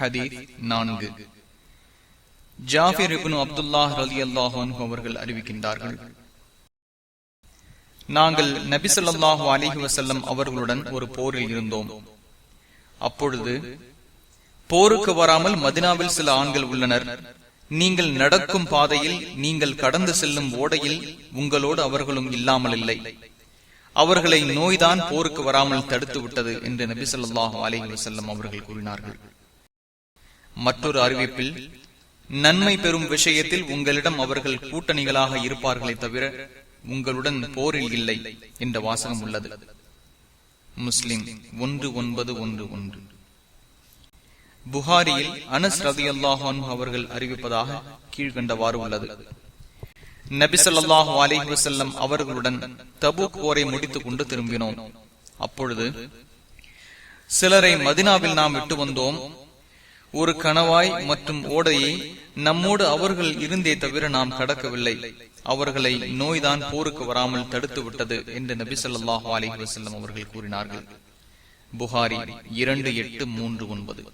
ஹதீஸ் நான்கு. இப்னு அப்துல்லாஹ் ரலி அல்லாஹன் அவர்கள் அறிவிக்கின்றார்கள். நாங்கள் நபிசல்லாஹு அலிஹி வசல்லம் அவர்களுடன் ஒரு போரில் இருந்தோம். அப்பொழுது போருக்கு வராமல் மதினாவில் சில ஆண்கள் உள்ளனர். நீங்கள் நடக்கும் பாதையில் நீங்கள் கடந்து செல்லும் ஓடையில் உங்களோடு அவர்களும் இல்லாமல் இல்லை. அவர்களை நோய்தான் போருக்கு வராமல் தடுத்து விட்டது என்று நபி சொல்லாஹு அலஹி வசல்லம் அவர்கள் கூறினார்கள். மற்றொரு அறிவிப்பில் நன்மை பெறும் விஷயத்தில் உங்களிடம் அவர்கள் கூட்டணிகளாக இருப்பார்களே தவிர உங்களுடன் போரில் இல்லை என்ற வாசகம் உள்ளது. முஸ்லிம் ஒன்று ஒன்பது ஒன்று ஒன்று. புகாரியில் அனஸ் ரதி அல்லாஹான் அவர்கள் அறிவிப்பதாக கீழ்கண்டவாறு உள்ளது. நபிசல்லாஹு அலிஹி வசல்லம் அவர்களுடன் தபுக் போரை முடித்துக் கொண்டு திரும்பினோம். அப்பொழுது சிலரை மதினாவில் நாம் விட்டு வந்தோம். ஒரு கணவாய் மற்றும் ஓடையை நம்மோடு அவர்கள் இருந்தே தவிர நாம் கடக்கவில்லை. அவர்களை நோய்தான் போருக்கு வராமல் தடுத்து விட்டது என்று நபி சொல்லாஹு அலி வசல்லம் அவர்கள் கூறினார்கள். புகாரி இரண்டு எட்டு மூன்று ஒன்பது.